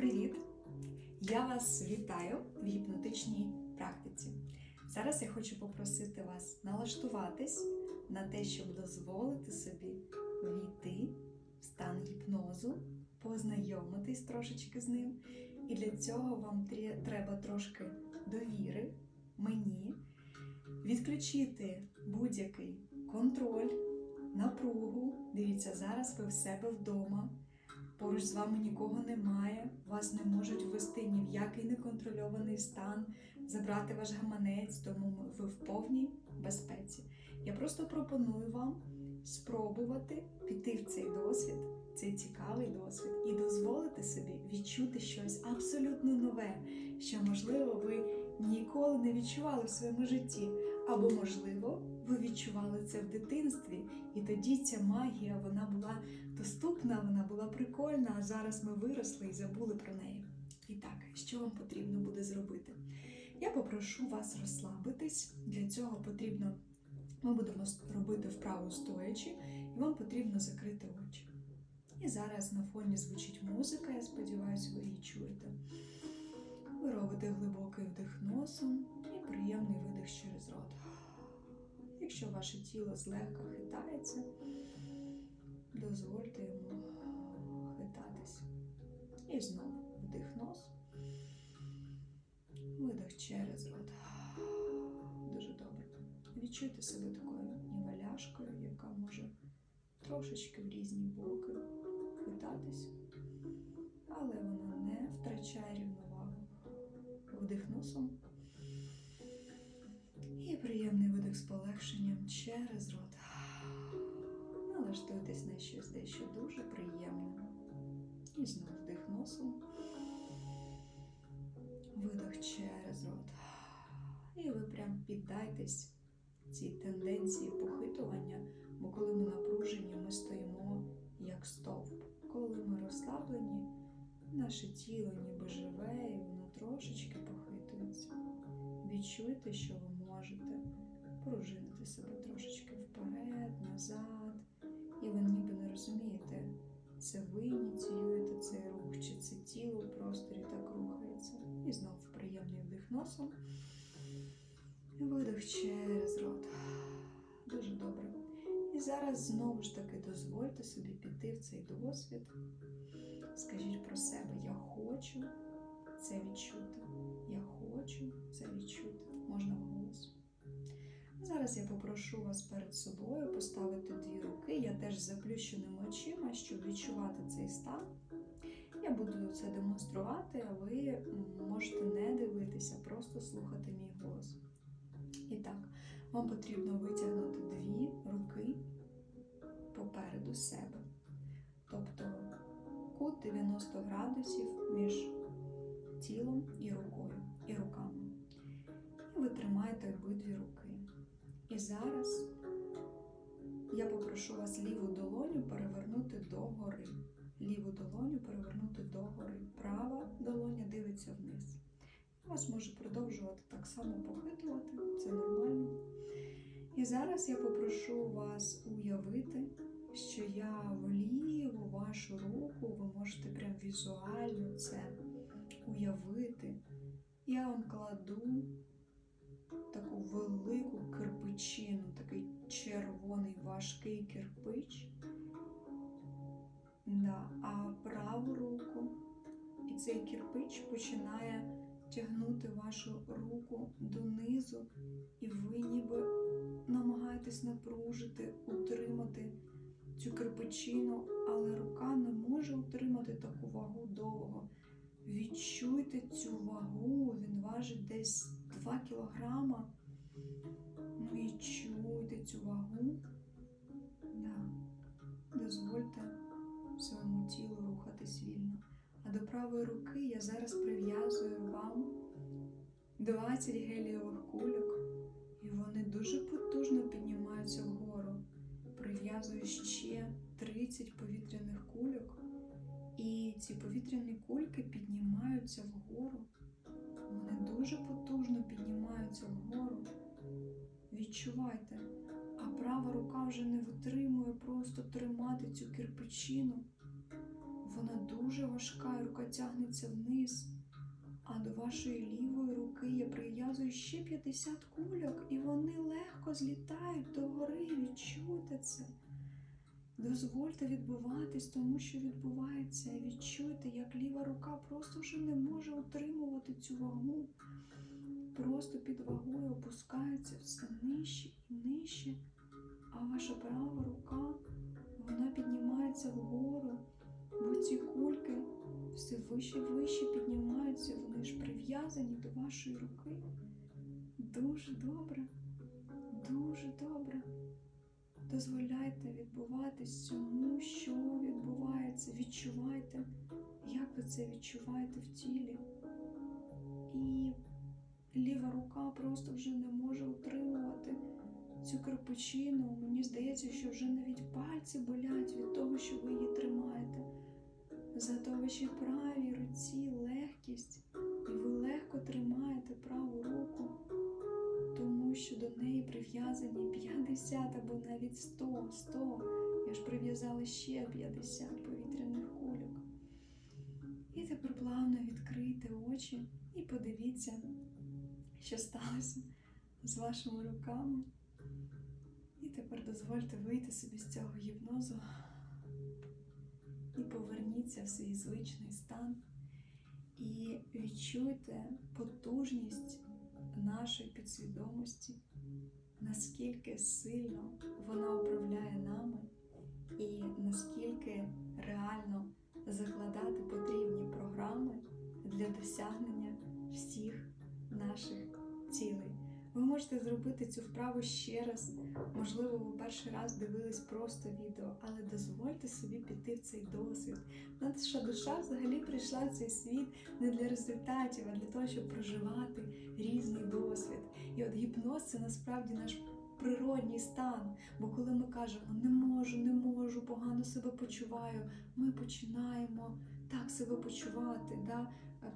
Привіт! Я вас вітаю в гіпнотичній практиці. Зараз я хочу попросити вас налаштуватись на те, щоб дозволити собі війти в стан гіпнозу, познайомитись трошечки з ним. І для цього вам треба трошки довіри мені, відключити будь-який контроль, напругу. Дивіться, зараз ви в себе вдома. Поруч з вами нікого немає, вас не можуть ввести ні в який неконтрольований стан, забрати ваш гаманець, тому ви в повній безпеці. Я просто пропоную вам спробувати піти в цей досвід, цей цікавий досвід, і дозволити собі відчути щось абсолютно нове, що, можливо, ви ніколи не відчували в своєму житті, або, можливо, ви відчували це в дитинстві, і тоді ця магія вона була доступна, вона була прикольна, а зараз ми виросли і забули про неї. І так, що вам потрібно буде зробити? Я попрошу вас розслабитись. Для цього потрібно, ми будемо робити вправу стоячи, і вам потрібно закрити очі. І зараз на фоні звучить музика, я сподіваюся, ви її чуєте. Ви робите глибокий вдих носом і приємний видих через рот. Якщо ваше тіло злегка хитається, дозвольте йому хитатись. І знову вдих нос, видих через рот. Дуже добре. Відчуйте себе такою нівеляшкою, яка може трошечки в різні боки хитатись, але вона не втрачає рівновагу. Вдих носом. З полегшенням через рот. Налаштуйтесь на щось дещо дуже приємне. І знову вдих носом. Видих через рот. І ви прям піддайтесь цій тенденції похитування, бо коли ми напружені, ми стоїмо як стовп. Коли ми розслаблені, наше тіло ніби живе і воно трошечки похитується. Відчуйте, що ви можете пружинити себе трошечки вперед, назад, і ви ніби не розумієте, це ви ініціюєте цей рух, чи це тіло в просторі так рухається. І знову приємний вдих носом. І видих через рот. Дуже добре. І зараз знову ж таки дозвольте собі піти в цей досвід. Скажіть про себе, я хочу це відчути. Я хочу це відчути. Можна. Зараз я попрошу вас перед собою поставити дві руки. Я теж з заплющеними очима, щоб відчувати цей стан. Я буду це демонструвати, а ви можете не дивитися, просто слухати мій голос. І так, вам потрібно витягнути дві руки попереду себе. Тобто кут 90 градусів між тілом і рукою, і руками. І ви тримаєте обидві руки. І зараз я попрошу вас ліву долоню перевернути догори. Ліву долоню перевернути догори. Права долоня дивиться вниз. Вас може продовжувати так само похитувати, це нормально. І зараз я попрошу вас уявити, що я в ліву вашу руку, ви можете прям візуально це уявити. Я вам кладу таку велику кирпичину, такий червоний важкий кирпич. Да, а праву руку, і цей кирпич починає тягнути вашу руку донизу, і ви ніби намагаєтесь напружити, утримати цю кирпичину, але рука не може утримати таку вагу довго. Відчуйте цю вагу, він важить десь 2 кілограма. Ну і чуйте цю вагу. Да. Дозвольте своєму тілу рухатись вільно. А до правої руки я зараз прив'язую вам 20 гелієвих кульок, і вони дуже потужно піднімаються вгору. Прив'язую ще 30 повітряних кульок, і ці повітряні кульки піднімаються вгору. Вони дуже потужно піднімаються вгору. Відчувайте, а права рука вже не витримує просто тримати цю кирпичину. вона дуже важка, і рука тягнеться вниз. А до вашої лівої руки я прив'язую ще 50 кульок, і вони легко злітають догори. Відчуйте це. Дозвольте відбуватись, тому що відбувається. І Відчуйте, як ліва рука просто вже не може утримувати цю вагу. Просто під вагою опускається все нижче і нижче, а ваша права рука вона піднімається вгору, бо ці кульки все вище і вище піднімаються, вони ж прив'язані до вашої руки. Дуже добре, дуже добре. Дозволяйте відбуватись цьому, що відбувається. Відчувайте, як ви це відчуваєте в тілі. І ліва рука просто вже не може утримувати цю кирпичину. Мені здається, що вже навіть пальці болять від того, що ви її тримаєте. Зато вашій правій руці легкість, і ви легко тримаєте праву руку, тому що до неї прив'язані 50 або навіть 100, 100. Я ж прив'язала ще 50 повітряних кульок. І тепер плавно відкрийте очі і подивіться, що сталося з вашими руками. І тепер дозвольте вийти собі з цього гіпнозу і поверніться в свій звичний стан. І відчуйте потужність нашої підсвідомості, наскільки сильно вона управляє нами, і наскільки реально закладати потрібні програми для досягнення всіх наших цілей. Ви можете зробити цю вправу ще раз. Можливо, ви перший раз дивились просто відео, але дозвольте собі піти в цей досвід. Наша душа взагалі прийшла в цей світ не для результатів, а для того, щоб проживати різний досвід. І от гіпноз це насправді наш природній стан. Бо коли ми кажемо не можу, не можу, погано себе почуваю, ми починаємо так себе почувати. Да?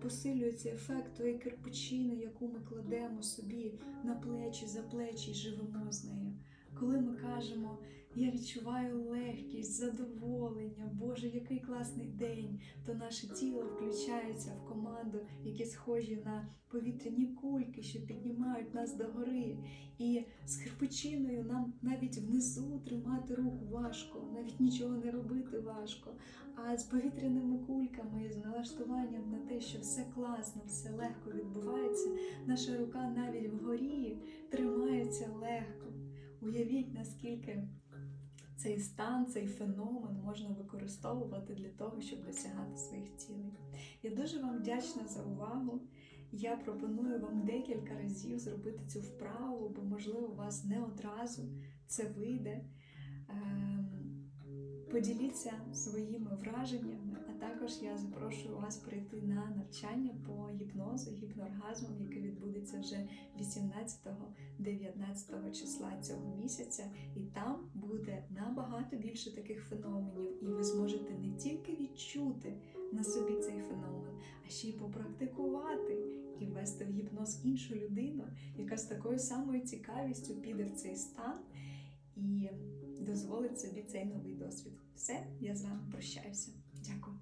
Посилюється ефект тої кирпичини, яку ми кладемо собі на плечі, за плечі і живемо з нею. Коли ми кажемо, я відчуваю легкість, задоволення, Боже, який класний день, то наше тіло включається в команду, які схожі на повітряні кульки, що піднімають нас догори. І з кирпичиною нам навіть внизу тримати руку важко, навіть нічого не робити важко. А з повітряними кульками з налаштуванням на те, що все класно, все легко відбувається, наша рука навіть вгорі тримається легко. Уявіть, наскільки цей стан, цей феномен можна використовувати для того, щоб досягати своїх цілей. Я дуже вам вдячна за увагу. Я пропоную вам декілька разів зробити цю вправу, бо, можливо, у вас не одразу це вийде. Поділіться своїми враженнями, а також я запрошую вас прийти на навчання по гіпнозу, гіпнооргазмам, яке відбудеться вже 18-19 числа цього місяця. І там буде набагато більше таких феноменів, і ви зможете не тільки відчути на собі цей феномен, а ще й попрактикувати і ввести в гіпноз іншу людину, яка з такою самою цікавістю піде в цей стан і дозволить собі цей новий досвід. Все, я з вами прощаюся. Дякую.